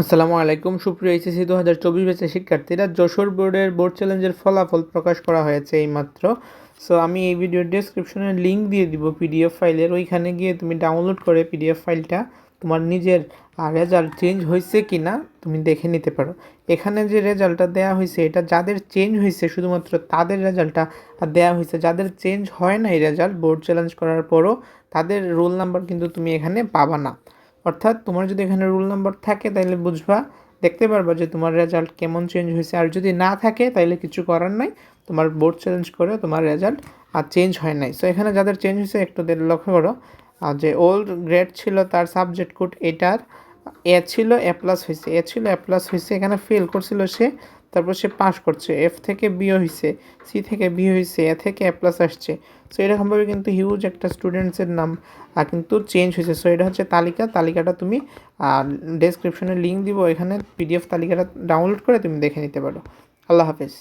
আসসালামু আলাইকুম। সুপ্রিয় এইচএসসি দু হাজার চব্বিশ ব্যাচের শিক্ষার্থীরা, যশোর বোর্ডের বোর্ড চ্যালেঞ্জের ফলাফল প্রকাশ করা হয়েছে এইমাত্র। সো আমি এই ভিডিওর ডেসক্রিপশনে লিঙ্ক দিয়ে দিব পিডিএফ ফাইলের। ওইখানে গিয়ে তুমি ডাউনলোড করে পিডিএফ ফাইলটা তোমার নিজের রেজাল্ট চেঞ্জ হয়েছে কি না তুমি দেখে নিতে পারো। এখানে যে রেজাল্টটা দেওয়া হয়েছে, এটা যাদের চেঞ্জ হয়েছে, শুধুমাত্র তাদের রেজাল্টটা দেওয়া হয়েছে। যাদের চেঞ্জ হয় না এই রেজাল্ট বোর্ড চ্যালেঞ্জ করার পরও তাদের রোল নাম্বার কিন্তু তুমি এখানে পাবা না। অর্থাৎ তোমার যদি এখানে রুল নাম্বার থাকে তাহলে বুঝবা, দেখতে পারবা যে তোমার রেজাল্ট কেমন চেঞ্জ হয়েছে। আর যদি না থাকে তাহলে কিছু করার নাই। তোমার বোর্ড চ্যালেঞ্জ করে তোমার রেজাল্ট আর চেঞ্জ হয় নাই। সো এখানে যাদের চেঞ্জ হয়েছে একটু লক্ষ্য করো। আর যে ওল্ড গ্রেড ছিল, তার সাবজেক্ট কোড এটার এ ছিল এ প্লাস হয়েছে। এ ছিল এ প্লাস হয়েছে। এখানে ফেল করছিল সে তারপর সে পাস করছে। এফ থেকে বি হয়েছে সি থেকে বি হয়েছে এ থেকে এ প্লাস আসছে। সো এরকমভাবে কিন্তু হিউজ একটা স্টুডেন্টসের নাম কিন্তু চেঞ্জ হয়েছে সো এটা হচ্ছে তালিকা। তালিকাটা তুমি ডেসক্রিপশনে লিঙ্ক দিব। এখানে পিডিএফ তালিকাটা ডাউনলোড করে তুমি দেখে নিতে পারো। আল্লাহ হাফেজ।